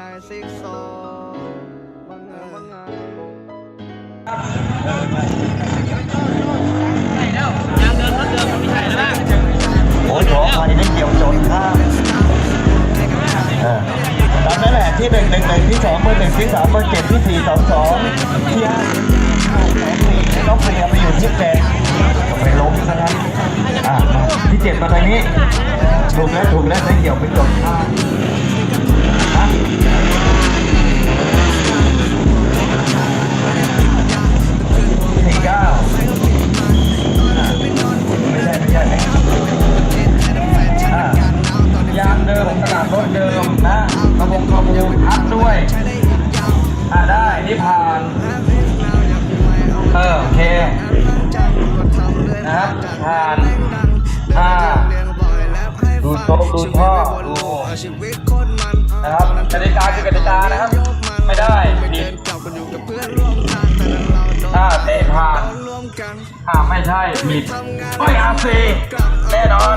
ได้ซิกโซว่าไงว่าไงโอ้ยขออภัยได้เกี่ยวจนครับเออตามนั้นแหละที่หนึ่งหนึ่งหนึ่งที่สองเบอร์หนึ่งที่สามเบอร์เจ็ดที่สี่สองสองที่ห้าให้น้องเฟียไปอยู่ที่แปดไปล้มซะงั้นอ่าที่เจ็ดมาทางนี้ถูกแล้วถูกแล้วได้เกี่ยวไปจนข้า ฮ อ่าไม่ใช่ผิดไม่อาซีแน่นอน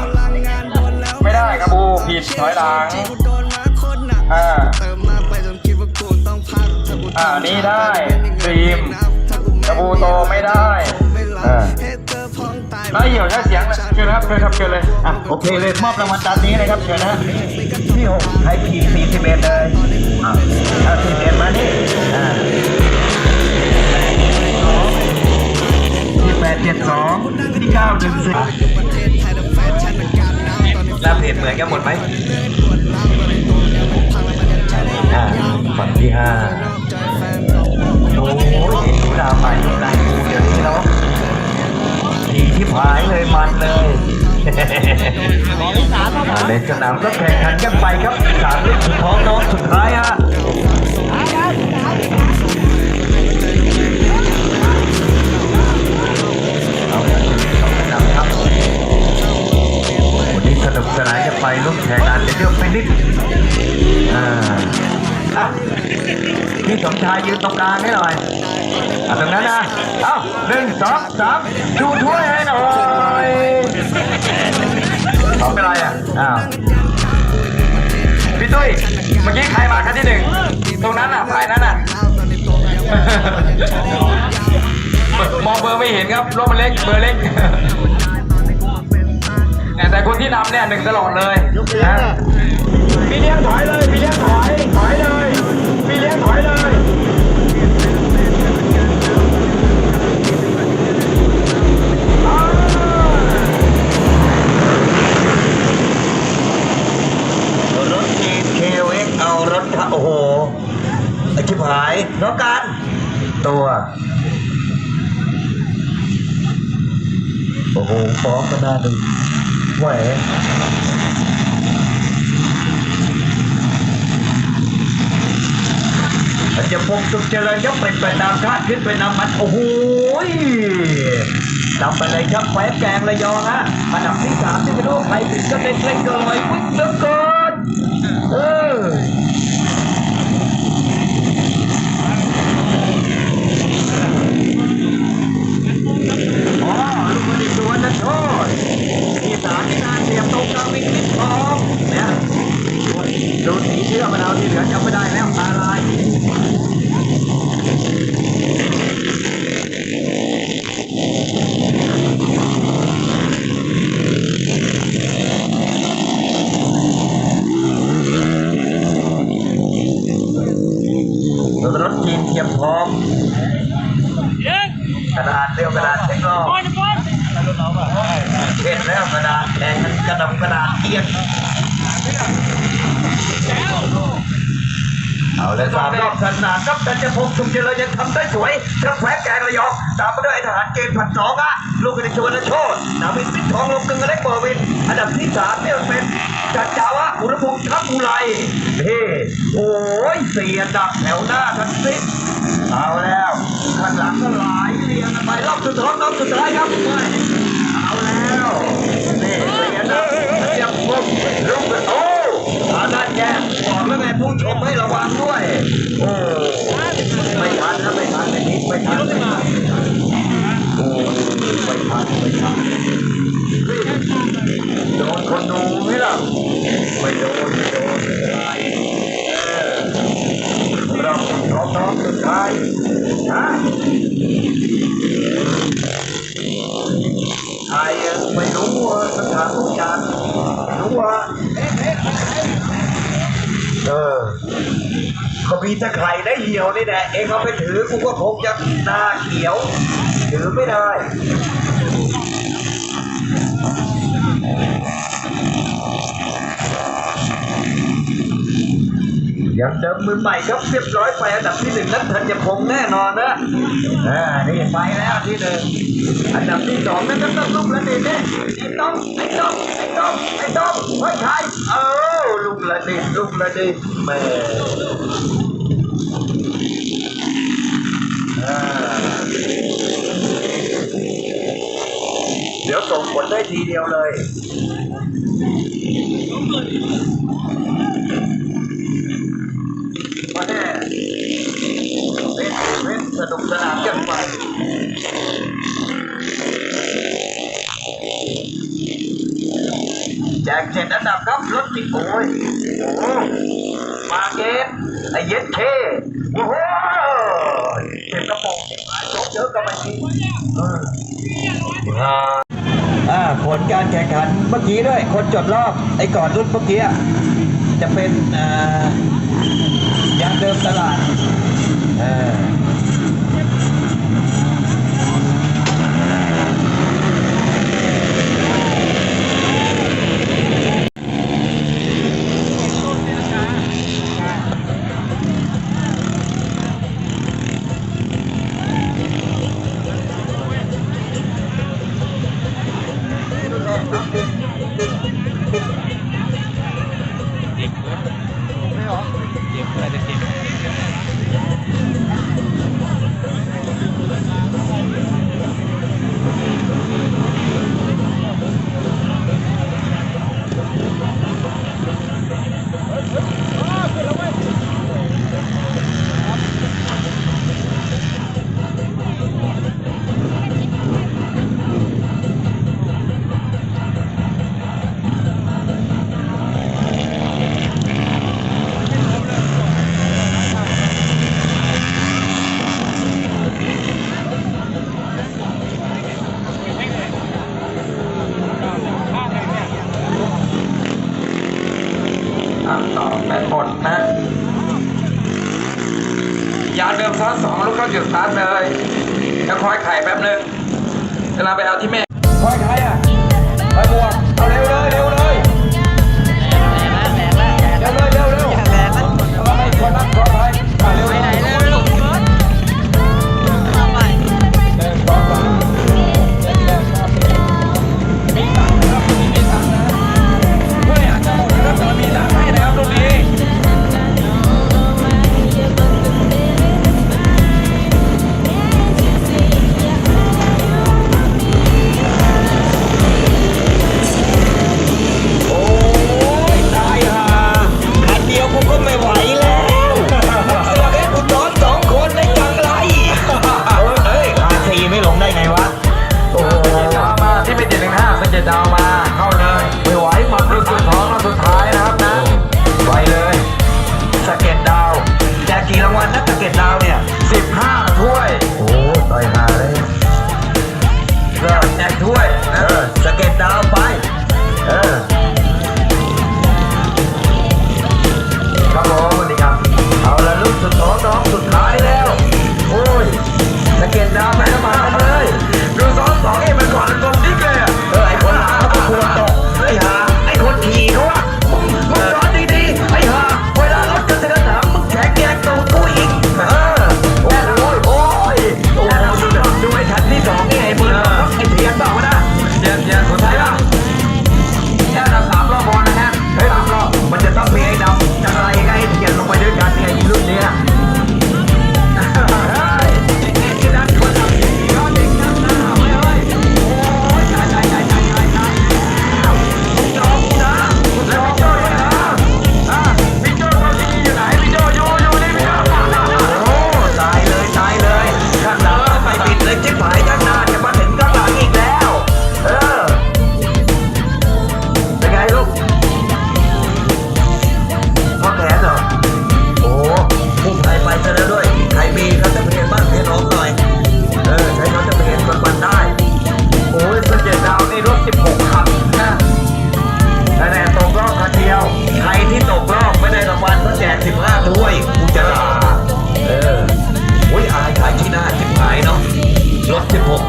ไม่ได้กระบูผิดถอยหลังอ่าอ่านี้ได้ครีมกระบูโตไม่ได้อ่าแล้วเหี่ยวใช้เสียงนะเชิญครับเชิญครับเชิญเลยอะโอเคเลยมอบรางวัลตามนี้นะครับเชิญนะที่หกไทยพีสี่สิบเอ็ดเลยอะเอาสี่สิบเอ็ดมานี่อ่า แปดเจ็ดสองที่เก้าหนึ่งสี่แล้วเพจเหมือนกันหมดไหมอ่าฝั่งที่ห้าโอ้ยดูดาวใหม่ดูลายกูเดี๋ยวนี้เนาะดีที่หายเลยมันเลยอ่าในสนามก็แข่งขันกันไปครับสามลูกสุดท้องน้องสุดท้ายฮะ ตรงกลางให้หน่อยอะตรงนั้นนะ เอ้าหนึ่งสองสามดูถ้วยให้หน่อยสองเป็นไรอะ อ้าวพี่ตุ้ยเมื่อกี้ใครมาคันที่หนึ่งตรงนั้นอะฝ่ายนั้นอะมองเบอร์ไม่เห็นครับรถมันเล็กเบอร์เล็กแต่แต่คนที่นำเนี่ยหนึ่งตลอดเลยนะ เจริญยกเป็นไปตามคาดขึ้นไปนำมัน โอ้โหนำไปเลยครับแหวแกงระยองฮะอันดับที่สามที่ไม่รู้ใครถึงจะเป็นเล็กเกินเลยวิ่งเลือเกินเอออ๋อลูกบอลตัวนันโทษที่สามที่น่าเสียบตรงกลางมีคลิปทองเนี่ยดูสีเชื่อมาแล้วที่เหลือจำไม่ได้แล้วตาลายรถจีนเทียมพร้อม ก ระดาษเรียวกระดาษเทคโนเห็นแล้วกระดาษแดงกระดำกระดาษเทียนเอาเลยสามรอบสนามครับแต่จะพงชุมเจริญยังทำได้สวยครับแพ้แกงระยองตามมาด้วยทหารเกณฑ์ผัดสองอะลูกกระดิ่งชวนโชดนาวินพิษทองลงกึ่งอเล็กเบอร์วิน อันดับที่สามเนี่ยเป็นจัดจาวะอุรพงษ์ทัพอุไรเฮ้โอ้ยเสียดับแถวหน้าทันสิ เอาแล้วข้างหลังก็หลายเรียงกันไปรอบสุดท้ายรอบสุดท้ายครับเอาแล้วนี่เสียดับเสียบปุ๊บลูกโอ้อานั่นแกบอกแล้วไงผู้ชมให้ระวังด้วยโอ้ไม่ทันนะไม่ทันไม่นิดไม่ทันไม่ทันโอ้ไม่ทันไม่ทันโดนคนดูไหมล่ะไม่โดน ใช่ฮะใครไม่รู้ว่าสถานทุกอย่างรู้ว่าเออก็มีแต่ไข่ได้เหี่ยวนี่แหละเองเอาไปถือกูก็คงจะหน้าเขียว ถือไม่ได้ ย่างเดิมมือใหม่ครับเรียบร้อยไปอันดับที่หนึ่งนั้นธัญพงษ์แน่นอนนะอ่านี่ไปแล้วที่หนึ่งอันดับที่สองนั้นก็ต้องลุกละเด็เนี่ไอ้ต้อมไอ้ต้อมไอ้ต้อมไอ้ต้อมเฮ้ยใครเออลุกละเด็ลุกละเด็แม่เดี๋ยวส่งผลได้ทีเดียวเลย มาแน่เล่นเล่ นุกสนานกันไปแจกเจ็ดอันดับครับรถติดโอ้ยโอ้มาเกตไอเย็ดเคโอ้โหเก็บกระป๋องหายโจ๊กเยอะกันไปทีอ่าผลการแข่งขันเมื่อกี้ด้วย คนจดรอบ ไอ้ก่อนรุ่นเมื่อกี้ จะเป็นอ่ายางเดิมตลาดเออ จุดสตาร์ทเลยจะคอยไข่แป๊บนึงเวลาไปเอาที่แม่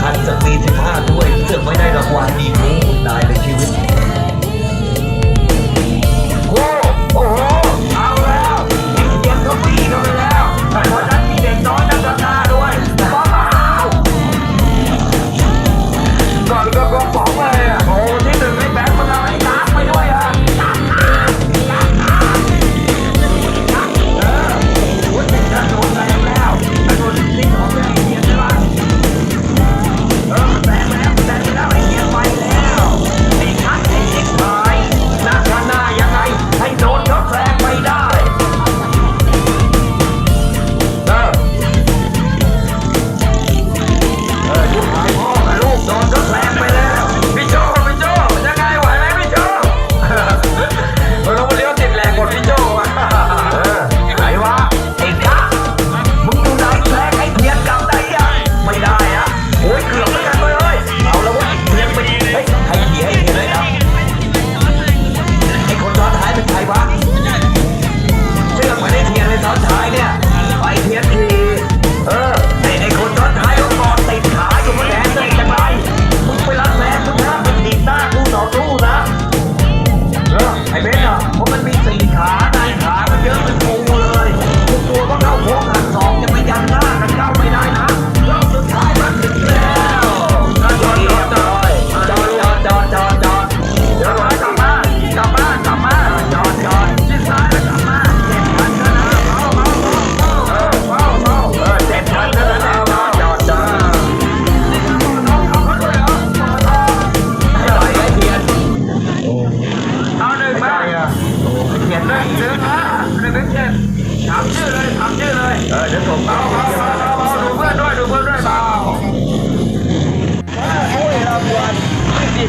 คันสปีดสิบห้าด้วยเสื่อกไม่ได้รางวัลดีกูตายในชีวิต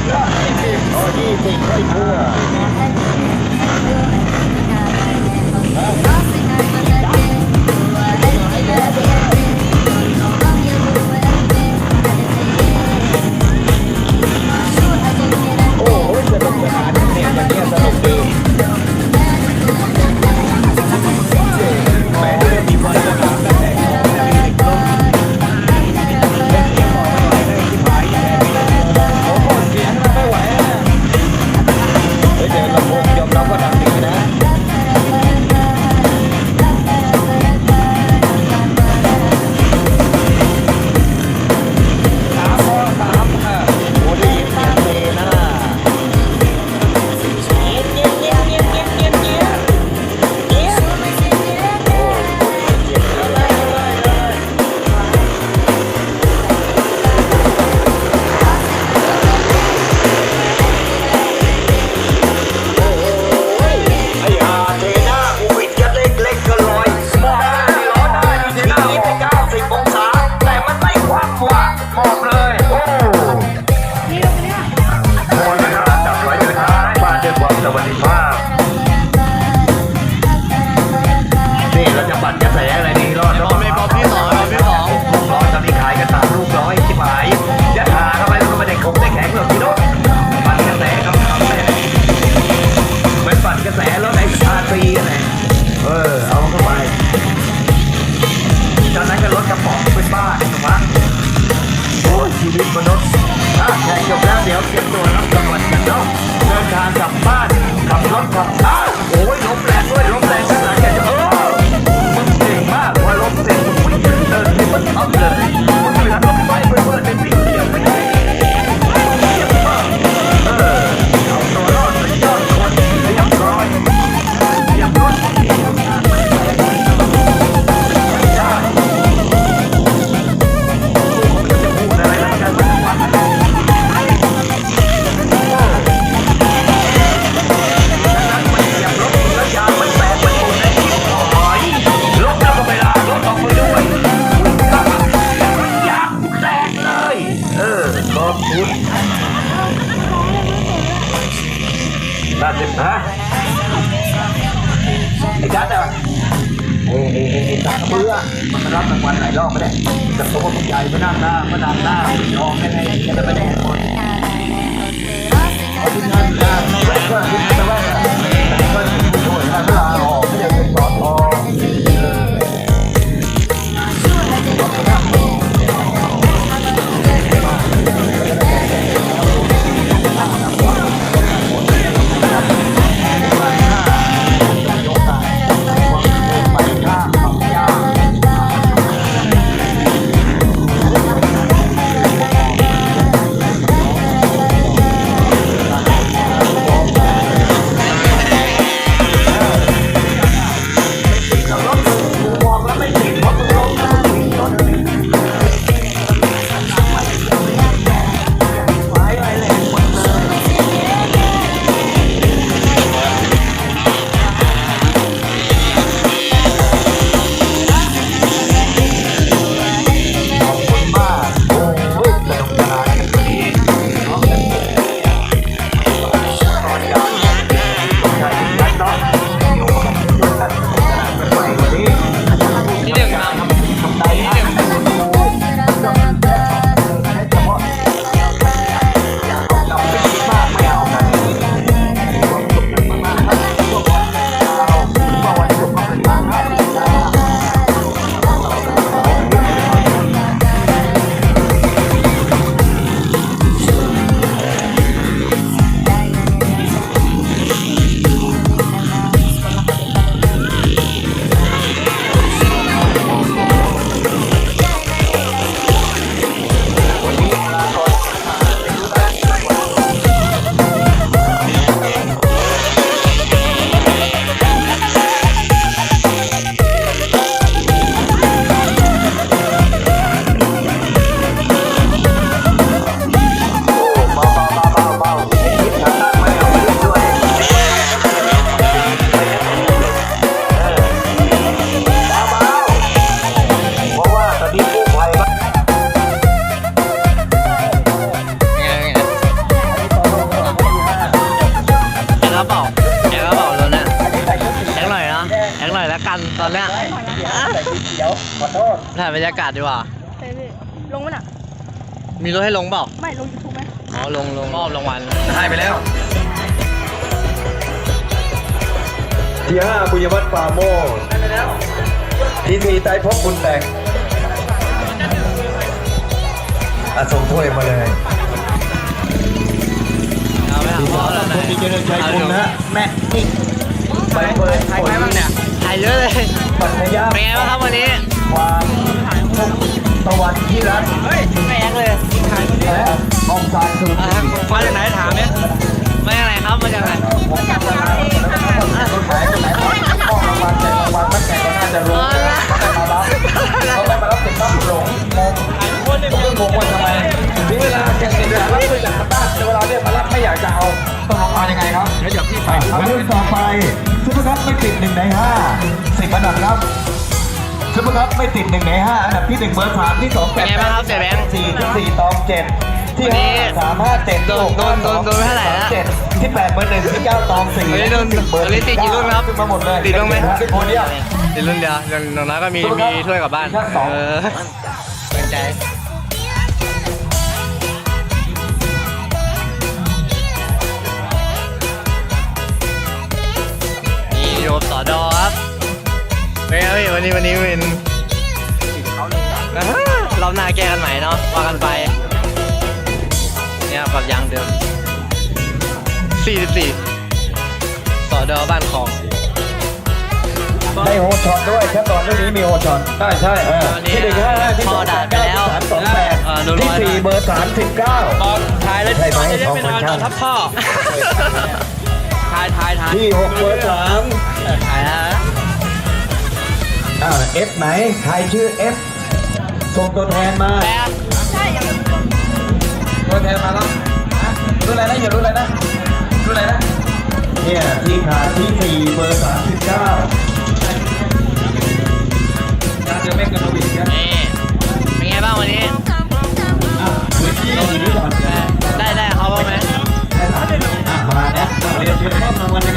ยี่สิบล อายบรรยากาศดีกว่าเฮ้ยพี่ลงมั้ยน่ะ มีรถให้ลงเปล่า ไม่ลงยูทูบไหมอ๋อ ลงลงมอบรางวัลให้ไปแล้ว ที่ห้าบุญวัฒน์ปราโมชให้ไปแล้วที่สี่ไตรภพบุญแต่งอาส่งถ้วยมาเลย เอาไปหาพ่อแล้วนะคุณมีเจริญชัยคุณนะ แม่นี่ไปเปิดถ่ายใครบ้างเนี่ยถ่ายเยอะเลย ปัญญา เป็นไงบ้างครับวันนี้ความสุข ตะวันที่รักเฮ้ยแม่งเลยและออมซานสุดอะมาจากไหนถามเนี่ยมาจากไหนครับมาจากไหนรถขายจะไหนมอบรางวัลแจกรางวัลตั้งแต่ก็น่าจะรู้เขาได้มารับเขาได้มารับเป็นตั้งหลงงงผมก็งงว่าทำไมถึงเวลาแข่งเดือดรับไปจากบ้านเวลาเรียกมารับไม่อยากจะเอาต้องเอายังไงครับเดี๋ยวเดี๋ยวพี่ถ่ายอันดับต่อไปซุปเปอร์คัพไม่ติดหนึ่งในห้าสิบอันดับครับ ซุปเปอร์คัพไม่ติดหนึ่งในห้าอันดับที่หนึ่งเบอร์สามที่สองแปดเป็นไงบ้างครับเสียแบงค์สี่ที่สี่ตองเจ็ดที่วันนี้ห้าสามห้าเจ็ดโดนโดนโดนโดนไปเท่าไหร่ละ เจ็ดที่แปดเบอร์หนึ่งที่เก้าตองสี่วันนี้โดนที่สิบเบอร์วันนี้ติดกี่รุ่นครับ ขึ้นมาหมดเลยติดบ้างไหมที่โพเดียมติดรุ่นเดียวอย่างอย่างน้อยก็มีสู้ครัมีบถ้วยกลับบ้านมีแค่สองเออเป็นใจ เป็นไงพี่วันนี้วันนี้เป็นอ่าฮะรอบหน้าแก้กันใหม่เนาะว่ากันไป เนี่ยปรับยางเดิม 44สอดอบ้านของได้โฮช็อตด้วยขั้นตอนเรื่องนี้มีโฮช็อตใช่ใช่เออที่หนึ่งห้าห้าที่สองแปดเก้าที่สามสองแปดเออดูที่ร้อย สี่เบอร์สามสิบเก้า ตอนถ่ายแล้วใช่ไหมตอนจะได้ของไปนอนคนช่างทับพ่อถ่ายถ่ายถ่ายที่หกเบอร์สามถ่ายแล้ว อ่าเอฟไหนใครชื่อเอฟส่งตัวแทนมาแป๊บใช่ยังไม่ลงตัวแทนมาแล้วรุ่นอะไรนะอย่ารุ่นอะไรนะรุ่นอะไรนะเนี่ยที่ขาดที่สี่เบอร์สามสิบเก้าการเจอไม่เกินโควิดนะนี่เป็นไงบ้างวันนี้อะพื้นที่อยู่นี่ก่อนได้ได้เขาบ้างไหมอะมาเนี่ยเรียนเชิญมอบรางวัล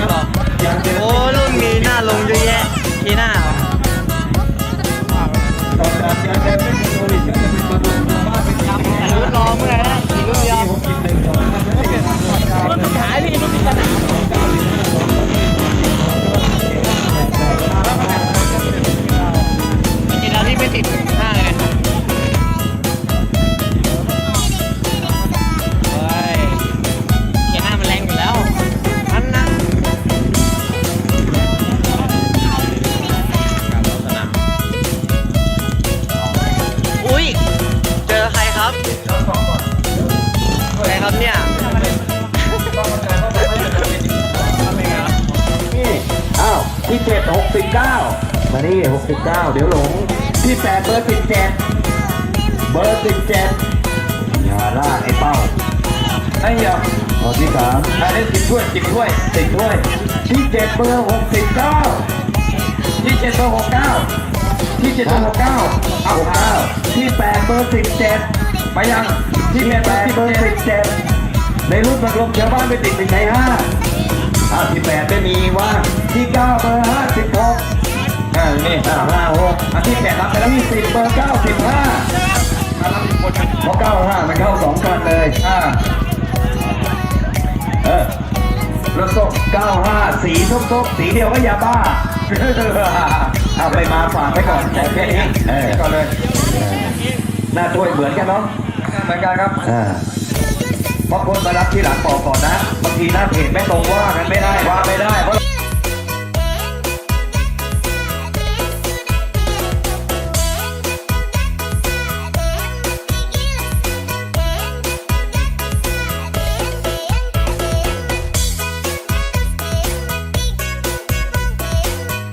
69 มานี่69 เดี๋ยวหลง พี่แปดเบอร์17 เบอร์17อย่าลาไอ้เป้าไอ้เหี้ขอที่สามอันนี้สิบถ้วยสิบถ้วยสิบถ้วยที่เจ็ดเบอร์หกสิบเก้าที่เจ็ดเบอร์หกเก้าที่เจ็ดเบอร์หกเก้าเอาเก้าที่แปดเบอร์สิบเจ็ดไปยังที่แปดเบอร์สิบเจ็ดในรุ่นบังลมชาวบ้านไปติดเป็นไงฮะอ่าที่แปดไม่มีว่าที่เก้าเบอร์ห้าสิบหกอ่านี่อ่าห้าหกอันที่แปดรับไปแล้วที่สิบเบอร์เก้าสิบห้ารับคนกันเพราะเก้าห้ามันเข้าสองกันเลยอ่าเออรถส้มเก้าห้าสีส้มๆสีเดียวก็ยาบ้าเอาไปมาฝากไปก่อนแค่นี้เออก่อนเลยหน้าถ้วยเหมือนกันเนาะเหมือนกันครับอ่าเพราะคนมารับที่หลังบอกก่อนนะบางทีหน้าเพจไม่ตรงว่ากันไม่ได้ว่าไม่ได้เพราะ